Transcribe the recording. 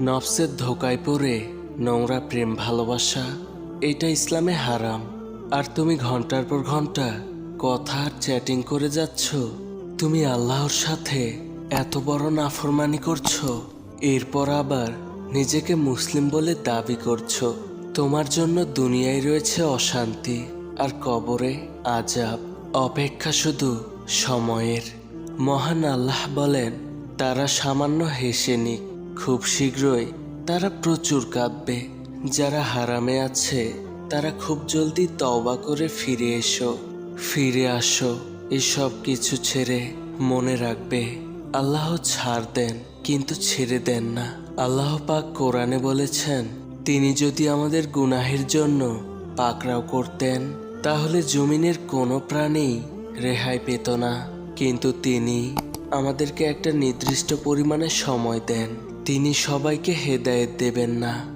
নফসের ধোকায় পড়ে নোংরা প্রেম ভালোবাসা, এটা ইসলামে হারাম। আর তুমি ঘণ্টার পর ঘণ্টা কথা আর চ্যাটিং করে যাচ্ছ। তুমি আল্লাহর সাথে এত বড় নাফরমানি করছ। এরপর আবার নিজেকে মুসলিম বলে দাবি করছ। তোমার জন্য দুনিয়ায় রয়েছে অশান্তি আর কবরে আজাব অপেক্ষা শুধু সময়ের। মহান আল্লাহ বলেন, তারা সামান্য হেসে নিক। খুব শীঘ্রই তারা প্রচুর কাঁদবে। যারা হারামে আছে, তারা খুব জলদি তওবা করে ফিরে এসো। ফিরে আসো, এসব কিছু ছেড়ে মনে রাখবে। আল্লাহ ছাড় দেন, কিন্তু ছেড়ে দেন না। আল্লাহ পাক কোরআনে বলেছেন, তিনি যদি আমাদের গুনাহের জন্য পাকড়াও করতেন, তাহলে জমিনের কোনো প্রাণী রেহাই পেত না। কিন্তু তিনি আমাদেরকে একটা নির্দিষ্ট পরিমাণে সময় দেন। তিনি সবাইকে হেদায়েত দেবেন না।